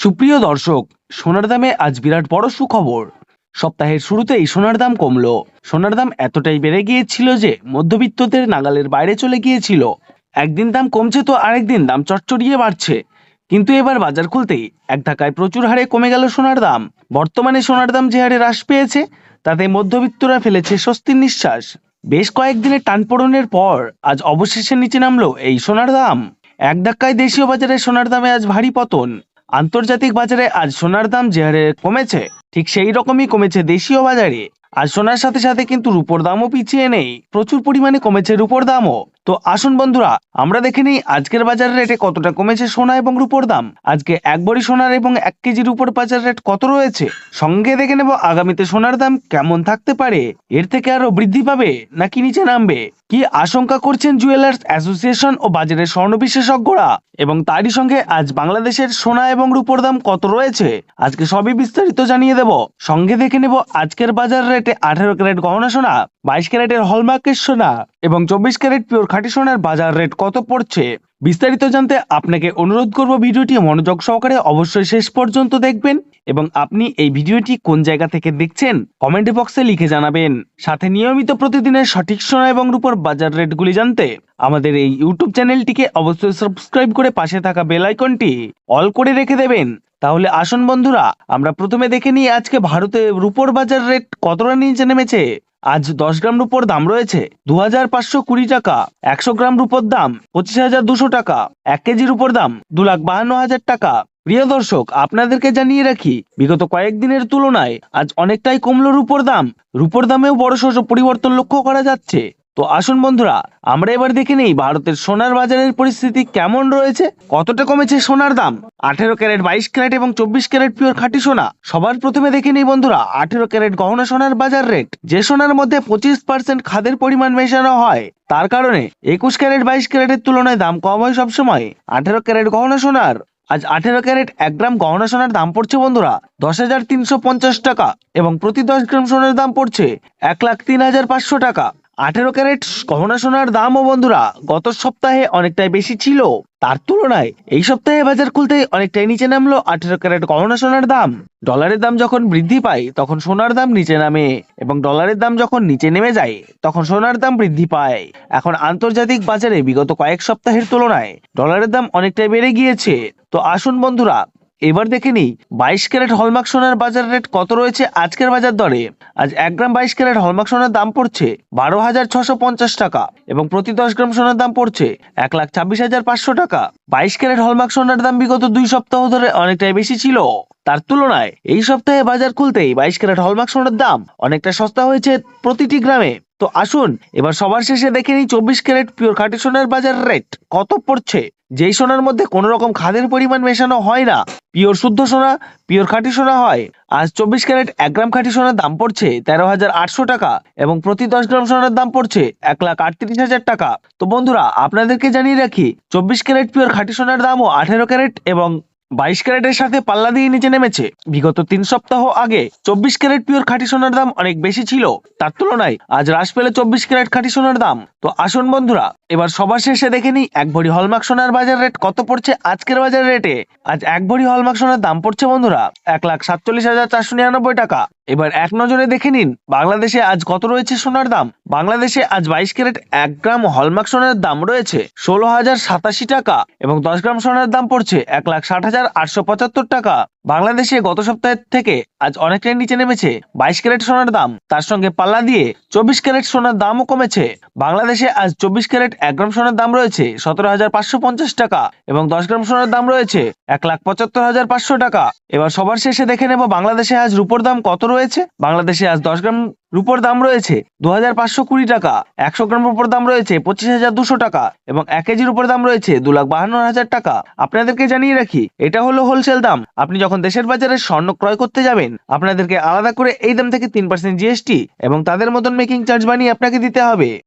সুপ্রিয় দর্শক, সোনার দামে আজ বিরাট বড় সুখবর। সপ্তাহের শুরুতেই সোনার দাম কমলো। সোনার দাম এতটাই বেড়ে গিয়েছিল যে মধ্যবিত্তদের নাগালের বাইরে চলে গিয়েছিল। একদিন দাম কমছে তো আরেকদিন দাম চটচড়িয়ে বাড়ছে। কিন্তু এবার বাজার খুলতেই এক ধাক্কায় প্রচুর হারে কমে গেল সোনার দাম। বর্তমানে সোনার দাম যে হারে হ্রাস পেয়েছে, তাতে মধ্যবিত্তরা ফেলেছে স্বস্তির নিঃশ্বাস। বেশ কয়েকদিনের টানপোড়নের পর আজ অবশেষে নিচে নামলো এই সোনার দাম। এক ধাক্কায় দেশীয় বাজারে সোনার দামে আজ ভারী পতন। আন্তর্জাতিক বাজারে আজ সোনার দাম যে হারে কমেছে, ঠিক সেই রকমই কমেছে দেশীয় বাজারে। আর সোনার সাথে সাথে কিন্তু রুপোর দামও পিছিয়ে নেই। প্রচুর পরিমাণে কমেছে রুপোর দামও। তো আসুন বন্ধুরা, আমরা দেখে নিই আজকের বাজার রেটে কতটা কমেছে সোনা এবং রূপোর দাম। আজকে এক বড়ি সোনার এবং এক কেজি রূপোর বাজার রেট কত রয়েছে? সঙ্গে দেখে নেব আগামীতে সোনার দাম কেমন থাকতে পারে, এর থেকে আরও বৃদ্ধি পাবে নাকি নিচে নামবে? কি আশঙ্কা করছেন জুয়েলার্স অ্যাসোসিয়েশন ও বাজারের স্বর্ণ বিশেষজ্ঞরা? এবং তারই সঙ্গে আজ বাংলাদেশের সোনা এবং রূপোর দাম কত রয়েছে? আজকে সবই বিস্তারিত জানিয়ে দেব। সঙ্গে দেখে নেব আজকের বাজার রেটে আঠেরো ক্যারেট গহনা সোনা। বাইশ ক্যারেটের হলমার্কের সোনা এবং চব্বিশ ক্যারেট পিওর খাঁটি সোনার বাজার রেট কত পড়ছে? বিস্তারিত জানতে আপনাকে অনুরোধ করব ভিডিওটি মনোযোগ সহকারে অবশ্যই শেষ পর্যন্ত দেখবেন এবং আপনি এই ভিডিওটি কোন জায়গা থেকে দেখছেন কমেন্ট বক্সে লিখে জানাবেন। সাথে নিয়মিত প্রতিদিনের সঠিক সোনা এবং রূপর বাজার রেটগুলি জানতে আমাদের এই ইউটিউব চ্যানেলটিকে অবশ্যই সাবস্ক্রাইব করে পাশে থাকা বেল আইকনটি অল করে রেখে দেবেন। তাহলে আসুন বন্ধুরা, আমরা প্রথমে দেখে নিই আজকে ভারতে রূপোর বাজার রেট কতটা নিচে নেমেছে। আজ দশ গ্রাম রুপোর দাম রয়েছে দু হাজার পাঁচশো কুড়ি টাকা, একশো গ্রাম রুপোর দাম পঁচিশ হাজার দুশো টাকা, এক কেজি রূপোর দাম দু লাখ বাহান্ন হাজার টাকা। প্রিয় দর্শক, আপনাদেরকে জানিয়ে রাখি, বিগত কয়েকদিনের তুলনায় আজ অনেকটাই কমলো রুপোর দাম। রুপোর দামেও বড় পরিবর্তন লক্ষ্য করা যাচ্ছে। তো আসুন বন্ধুরা, আমরা এবার দেখে নেই ভারতের সোনার বাজারের পরিস্থিতি কেমন রয়েছে, কতটা কমেছে সোনার দাম? আঠেরো ক্যারেট বাইশ ক্যারেট এবং চব্বিশ ক্যারেট পিওর খাঁটি সোনা। সবার প্রথমে দেখে নেই বন্ধুরা, আঠেরো ক্যারেট গহনা সোনার বাজার রেট। যে সোনার মধ্যে পঁচিশ পার্সেন্ট খাদের পরিমাণ মেশানো হয়, তার কারণে একুশ ক্যারেট বাইশ ক্যারেটের তুলনায় দাম কম হয় সবসময়। আঠেরো ক্যারেট গহনা সোনার, আজ আঠেরো ক্যারেট এক গ্রাম গহনা সোনার দাম পড়ছে বন্ধুরা, দশ হাজার তিনশো পঞ্চাশ টাকা এবং প্রতি দশ গ্রাম সোনার দাম পড়ছে এক লাখ তিন হাজার পাঁচশো টাকা। আঠেরো ক্যারেট গহনা সোনার দামও বন্ধুরা, গত সপ্তাহে অনেকটাই বেশি ছিল। তার তুলনায় এই সপ্তাহে বাজার খুলতে অনেকটাই নিচে নামলো আঠেরো ক্যারেট গহনা সোনার দাম। ডলারের দাম যখন বৃদ্ধি পায়, তখন সোনার দাম নিচে নামে এবং ডলারের দাম যখন নিচে নেমে যায়, তখন সোনার দাম বৃদ্ধি পায়। এখন আন্তর্জাতিক বাজারে বিগত কয়েক সপ্তাহের তুলনায় ডলারের দাম অনেকটাই বেড়ে গিয়েছে। তো আসুন বন্ধুরা এবার দেখে নিই, বাইশ ক্যারেট হলমার্ক সোনার বাজার রেট কত রয়েছে আজকের বাজার দরে? আজ এক গ্রাম বাইশ ক্যারেট হলমার্ক সোনার দাম পড়ছে বারো হাজার ছশো পঞ্চাশ টাকা এবং প্রতি দশ গ্রাম সোনার দাম পড়ছে এক লাখ ছাব্বিশ হাজার পাঁচশো টাকা। বাইশ ক্যারেট হলমার্ক সোনার দাম বিগত দুই সপ্তাহ ধরে অনেকটাই বেশি ছিল। তার তুলনায় এই সপ্তাহে বাজার খুলতেই বাইশ ক্যারেট হলমার্ক সোনার দাম অনেকটা সস্তা হয়েছে প্রতিটি গ্রামে। তো আসুন, এবার সবার শেষে দেখে নিই চব্বিশ ক্যারেট পিওর খাঁটি সোনার বাজার রেট। কত পড়ছে? যেই সোনার মধ্যে কোনো রকম খাদের পরিমাণ মেশানো হয় না, পিওর শুদ্ধ সোনা, পিওর খাঁটি সোনা হয়। আজ চব্বিশ ক্যারেট এক গ্রাম খাঁটি সোনার দাম পড়ছে তেরো হাজার আটশো টাকা এবং প্রতি দশ গ্রাম সোনার দাম পড়ছে এক লাখ আটত্রিশ হাজার টাকা। তো বন্ধুরা, আপনাদেরকে জানিয়ে রাখি, চব্বিশ ক্যারেট পিওর খাঁটি সোনার দামও আঠেরো ক্যারেট এবং বাইশ ক্যারেটের সাথে পাল্লা দিয়ে নিচে নেমেছে। বিগত তিন সপ্তাহ আগে চব্বিশ ক্যারেট পিওর খাঁটি সোনার দাম অনেক বেশি ছিল। তার তুলনায় আজ হ্রাস পেলে চব্বিশ ক্যারেট খাঁটি সোনার দাম। তো আসুন বন্ধুরা এবার সবার শেষে দেখে নিই, এক ভরি হলমার্ক সোনার বাজার রেট কত পড়ছে আজকের বাজার রেটে? আজ এক ভরি হলমার্ক সোনার দাম পড়ছে বন্ধুরা, এক লাখ সাতচল্লিশ হাজার চারশো নিরানব্বই টাকা। এবার এক নজরে দেখে নিন, বাংলাদেশে আজ কত রয়েছে সোনার দাম? বাংলাদেশে আজ বাইশ ক্যারেট এক গ্রাম হলমার্ক সোনার দাম রয়েছে ষোলো হাজার সাতাশি টাকা এবং দশ গ্রাম সোনার দাম পড়ছে এক লাখ ষাট হাজার আটশো পঁচাত্তর টাকা। বাংলাদেশে গত সপ্তাহের থেকে আজ অনেকটাই নিচে নেমেছে। বাইশ ক্যারেট সোনার দাম। তার সঙ্গে পাল্লা দিয়ে চব্বিশ ক্যারেট সোনার দামও কমেছে। বাংলাদেশে আজ চব্বিশ ক্যারেট এক গ্রাম সোনার দাম রয়েছে সতেরো হাজার পাঁচশো পঞ্চাশ টাকা এবং দশ গ্রাম সোনার দাম রয়েছে এক লাখ পঁচাত্তর হাজার পাঁচশো টাকা। এবার সবার শেষে দেখে নেব বাংলাদেশে আজ রুপোর দাম কত রয়েছে। বাংলাদেশে আজ দশ গ্রাম রুপোর দাম রয়েছে দু হাজার পাঁচশো কুড়ি টাকা, একশো গ্রাম রুপোর দাম রয়েছে পঁচিশ হাজার দুশো টাকা এবং এক কেজির উপর দাম রয়েছে দু লাখ বাহান্ন হাজার টাকা। আপনাদেরকে জানিয়ে রাখি, এটা হলো হোলসেল দাম। আপনি যখন দেশের বাজারে স্বর্ণ ক্রয় করতে যাবেন, আপনাদেরকে আলাদা করে এই দাম থেকে তিন পার্সেন্ট জিএসটি এবং তাদের মতন মেকিং চার্জ বানিয়ে আপনাকে দিতে হবে।